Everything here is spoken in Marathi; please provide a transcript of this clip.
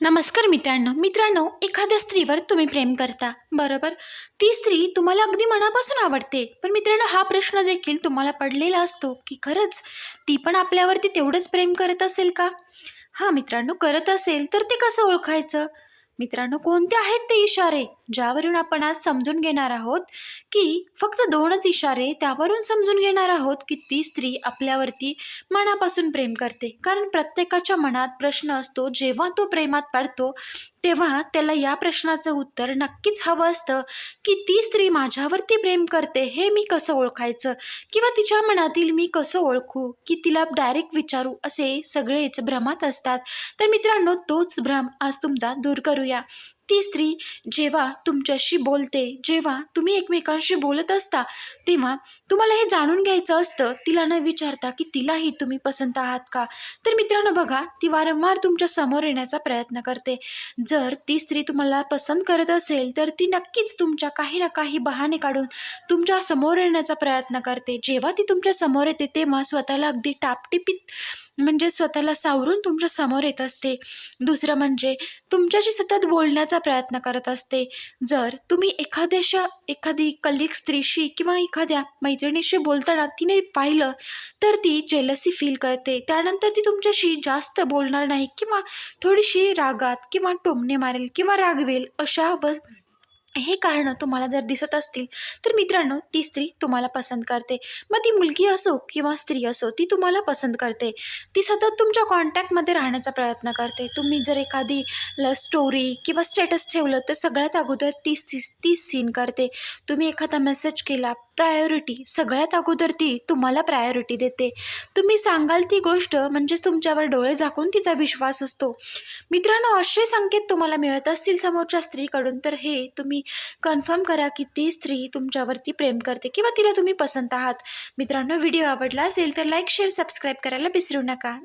नमस्कार मित्रांनो. मित्रांनो एखाद्या स्त्रीवर तुम्ही प्रेम करता. बरोबर? ती स्त्री तुम्हाला अगदी मनापासून आवडते. पण मित्रांनो हा प्रश्न देखील तुम्हाला पडलेला असतो की खरंच ती पण आपल्यावरती तेवढंच प्रेम करत असेल का? हां मित्रांनो करत असेल तर ते कसं ओळखायचं? मित्रांनो कोणते आहेत ते इशारे? ज्यावरून आपण आज समजून घेणार आहोत की फक्त दोनच इशारे त्यावरून समजून घेणार आहोत की ती स्त्री आपल्यावरती मनापासून प्रेम करते. कारण प्रत्येकाच्या मनात प्रश्न असतो जेव्हा तो प्रेमात पडतो तेव्हा त्याला या प्रश्नाचं उत्तर नक्कीच हवं असतं की ती स्त्री माझ्यावरती प्रेम करते हे मी कसं ओळखायचं? किंवा तिच्या मनातील मी कसं ओळखू? की तिला डायरेक्ट विचारू? असे सगळेच भ्रमात असतात. तर मित्रांनो तोच भ्रम आज तुमचा दूर करूया. ती स्त्री जेव्हा तुमच्याशी बोलते जेव्हा तुम्ही एकमेकांशी बोलत असता तेव्हा तुम्हाला हे जाणून घ्यायचं असतं तिला न विचारता की तिलाही तुम्ही पसंत आहात का? तर मित्रांनो बघा ती वारंवार तुमच्यासमोर येण्याचा प्रयत्न करते. जर ती स्त्री तुम्हाला पसंत करत असेल तर ती नक्कीच तुमच्या काही ना काही बहाणे काढून तुमच्यासमोर येण्याचा प्रयत्न करते. जेव्हा ती तुमच्यासमोर येते तेव्हा स्वतःला अगदी टापटिपीत म्हणजे स्वतःला सावरून तुमच्यासमोर येत असते. दुसरं म्हणजे तुमच्याशी सतत बोलण्याचा प्रयत्न करत असते. जर तुम्ही एखाद्याशा एखादी कलिक स्त्रीशी किंवा एखाद्या मैत्रिणीशी बोलताना तिने पाहिलं तर ती जेलसी फील करते. त्यानंतर ती तुमच्याशी जास्त बोलणार नाही किंवा थोडीशी रागात किंवा टोमणे मारेल किंवा रागवेल अशा ब हे कारणं तुम्हाला जर दिसत असतील तर मित्रांनो ती स्त्री तुम्हाला पसंत करते. मग ती मुलगी असो किंवा स्त्री असो ती तुम्हाला पसंत करते. ती सतत तुमच्या कॉन्टॅक्टमध्ये राहण्याचा प्रयत्न करते. तुम्ही जर एखादी ल स्टोरी किंवा स्टेटस ठेवलं तर सगळ्यात अगोदर तीच ती ती सीन करते. तुम्ही एखादा मेसेज केला प्रायोरिटी सगळ्यात अगोदर ती तुम्हाला प्रायोरिटी देते. तुम्ही सांगाल ती गोष्ट म्हणजेच तुमच्यावर डोळे झाकून तिचा विश्वास असतो. मित्रांनो असे संकेत तुम्हाला मिळत असतील समोरच्या स्त्रीकडून तर हे तुम्ही तुम्ही कन्फर्म करा की ती स्त्री तुमच्यावरती प्रेम करते किंवा तिला तुम्ही पसंत आहात. मित्रांनो व्हिडिओ आवडला असेल तर लाईक शेअर सबस्क्राईब करायला विसरू नका.